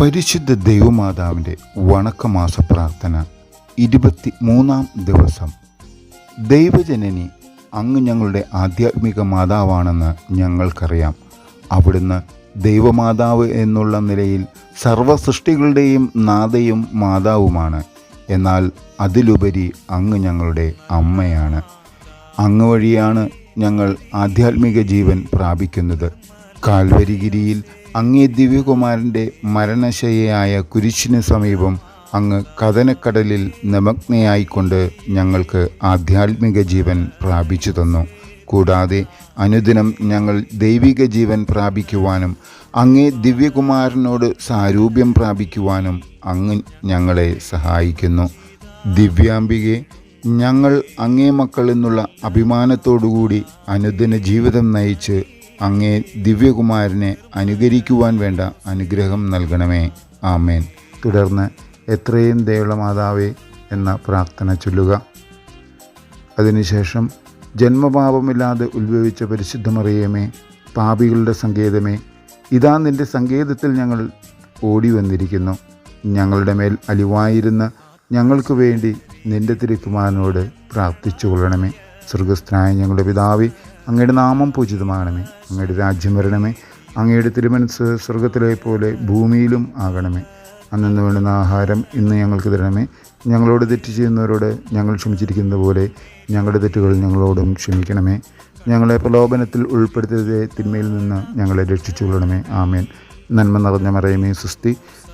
പരിശുദ്ധ ദൈവമാതാവിന്റെ വണക്കമാസ പ്രാർത്ഥന ഇരുപത്തി മൂന്നാം ദിവസം. ദൈവജനനി അങ്ങ് ഞങ്ങളുടെ ആധ്യാത്മിക മാതാവാണെന്ന് ഞങ്ങൾക്കറിയാം. അവിടുന്ന് ദൈവമാതാവ് എന്നുള്ള നിലയിൽ സർവ സൃഷ്ടികളുടെയും നാഥയും മാതാവുമാണ്. എന്നാൽ അതിലുപരി അങ്ങ് ഞങ്ങളുടെ അമ്മയാണ്. അങ്ങ് വഴിയാണ് ഞങ്ങൾ ആധ്യാത്മിക ജീവൻ പ്രാപിക്കുന്നത്. കാൽവരിഗിരിയിൽ അങ്ങേ ദിവ്യകുമാരന്റെ മരണശയ്യയായ കുരിശിന് സമീപം അങ്ങ് കഥനക്കടലിൽ നിമഗ്നയായിക്കൊണ്ട് ഞങ്ങൾക്ക് ആധ്യാത്മിക ജീവൻ പ്രാപിച്ചു തന്നു. കൂടാതെ അനുദിനം ഞങ്ങൾ ദൈവിക ജീവൻ പ്രാപിക്കുവാനും അങ്ങേ ദിവ്യകുമാരനോട് സാരൂപ്യം പ്രാപിക്കുവാനും അങ്ങ് ഞങ്ങളെ സഹായിക്കുന്നു. ദിവ്യാംബികെ ഞങ്ങൾ അങ്ങേ മക്കളെന്നുള്ള അഭിമാനത്തോടുകൂടി അനുദിന ജീവിതം നയിച്ച് അങ്ങേ ദിവ്യകുമാരനെ അനുകരിക്കുവാൻ വേണ്ട അനുഗ്രഹം നൽകണമേ. ആമേൻ. തുടർന്ന് എത്രയും ദയുള്ള മാതാവേ എന്ന പ്രാർത്ഥന ചൊല്ലുക. അതിനുശേഷം ജന്മപാപമില്ലാതെ ഉത്ഭവിച്ച പരിശുദ്ധമറിയമേ പാപികളുടെ സങ്കേതമേ ഇതാ നിന്റെ സങ്കേതത്തിൽ ഞങ്ങൾ ഓടി വന്നിരിക്കുന്നു ഞങ്ങളുടെ മേൽ അലിവായിരുന്ന ഞങ്ങൾക്ക് വേണ്ടി നിന്റെ തിരുക്കുമാരനോട് പ്രാർത്ഥിച്ചു കൊള്ളണമേ സ്വർഗസ്ഥനായ ഞങ്ങളുടെ പിതാവേ അങ്ങയുടെ നാമം പൂജിതമാകണമേ. അങ്ങയുടെ രാജ്യം വരണമേ. അങ്ങയുടെ തിരുമനസ് സ്വർഗത്തിലെ പോലെ ഭൂമിയിലും ആകണമേ. അന്നു വേണ്ടുന്ന ആഹാരം ഇന്ന് ഞങ്ങൾക്ക് തരണമേ. ഞങ്ങളോട് തെറ്റ് ചെയ്യുന്നവരോട് ഞങ്ങൾ ക്ഷമിച്ചിരിക്കുന്നത് പോലെ ഞങ്ങളുടെ തെറ്റുകൾ ഞങ്ങളോടും ക്ഷമിക്കണമേ. ഞങ്ങളെ പ്രലോഭനത്തിൽ ഉൾപ്പെടുത്തിയതേ തിന്മയിൽ നിന്ന് ഞങ്ങളെ രക്ഷിച്ചു കൊള്ളണമേ ആമേൻ. നന്മ നിറഞ്ഞ മറയമേ സുസ്തി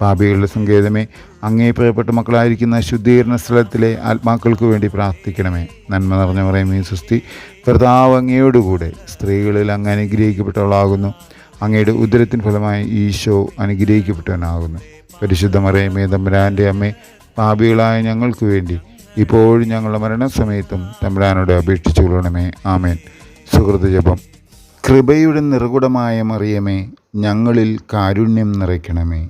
പാപികളുടെ സങ്കേതമേ അങ്ങേ പ്രിയപ്പെട്ട മക്കളായിരിക്കുന്ന ശുദ്ധീകരണ സ്ഥലത്തിലെ ആത്മാക്കൾക്ക് വേണ്ടി പ്രാർത്ഥിക്കണമേ. നന്മ നിറഞ്ഞ പറയുമേ സുസ്തി കർത്താവ് അങ്ങയോടുകൂടെ സ്ത്രീകളിൽ അങ്ങ് അനുഗ്രഹിക്കപ്പെട്ടവളാകുന്നു. അങ്ങയുടെ ഉദരത്തിൻ ഫലമായി ഈശോ അനുഗ്രഹിക്കപ്പെട്ടവനാകുന്നു. പരിശുദ്ധ മറിയമേ തമ്പുരാന്റെ അമ്മേ പാപികളായ ഞങ്ങൾക്ക് വേണ്ടി ഇപ്പോഴും ഞങ്ങളുടെ മരണസമയത്തും തമ്പുരാനോട് അപേക്ഷിച്ചു കൊള്ളണമേ. ആമേൻ. സുഹൃത്ത് ജപം. കൃപയുടെ നിറകുടമായ മറിയമേ ഞങ്ങളിൽ കാരുണ്യം നിറയ്ക്കണമേ.